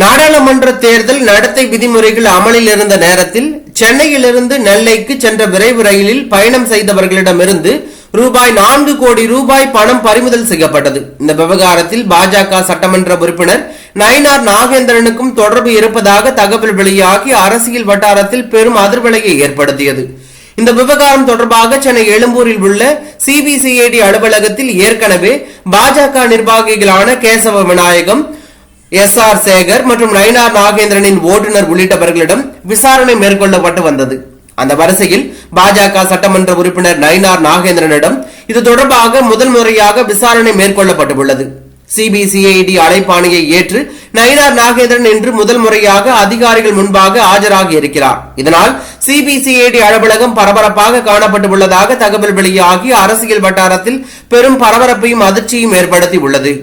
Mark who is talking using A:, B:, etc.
A: நாடாளுமன்ற தேர்தல் நடத்தை விதிமுறைகள் அமலில் இருந்த நேரத்தில் சென்னையிலிருந்து நெல்லைக்கு சென்ற விரைவு ரயிலில் பயணம் செய்தவர்களிடமிருந்து ரூபாய் நான்கு கோடி ரூபாய் பணம் பறிமுதல் செய்யப்பட்டது. இந்த விவகாரத்தில் பாஜக சட்டமன்ற உறுப்பினர் நயினார் நாகேந்திரனுக்கும் தொடர்பு இருப்பதாக தகவல் வெளியாகி அரசியல் வட்டாரத்தில் பெரும் அதிர்வலையை ஏற்படுத்தியது. இந்த விவகாரம் தொடர்பாக சென்னை எழும்பூரில் உள்ள சிபிசிஐடி அலுவலகத்தில் ஏற்கனவே பாஜக நிர்வாகிகளான கேசவ விநாயகம் எஸ் ஆர் சேகர் மற்றும் நயினார் நாகேந்திரனின் ஓட்டுநர் உள்ளிட்டவர்களிடம் விசாரணை மேற்கொள்ளப்பட்டு வந்தது. அந்த வரிசையில் பாஜக சட்டமன்ற உறுப்பினர் நயினார் நாகேந்திரனிடம் இது தொடர்பாக முதல் முறையாக விசாரணை மேற்கொள்ளப்பட்டுள்ளது. சிபிசிஐடி அழைப்பாணையை ஏற்று நயினார் நாகேந்திரன் இன்று முதல் முறையாக அதிகாரிகள் முன்பாக ஆஜராகி இருக்கிறார். இதனால் சிபிசிஐடி அலுவலகம் பரபரப்பாக காணப்பட்டுள்ளதாக தகவல் வெளியாகி அரசியல் வட்டாரத்தில் பெரும் பரபரப்பையும் அதிர்ச்சியும் ஏற்படுத்தி உள்ளது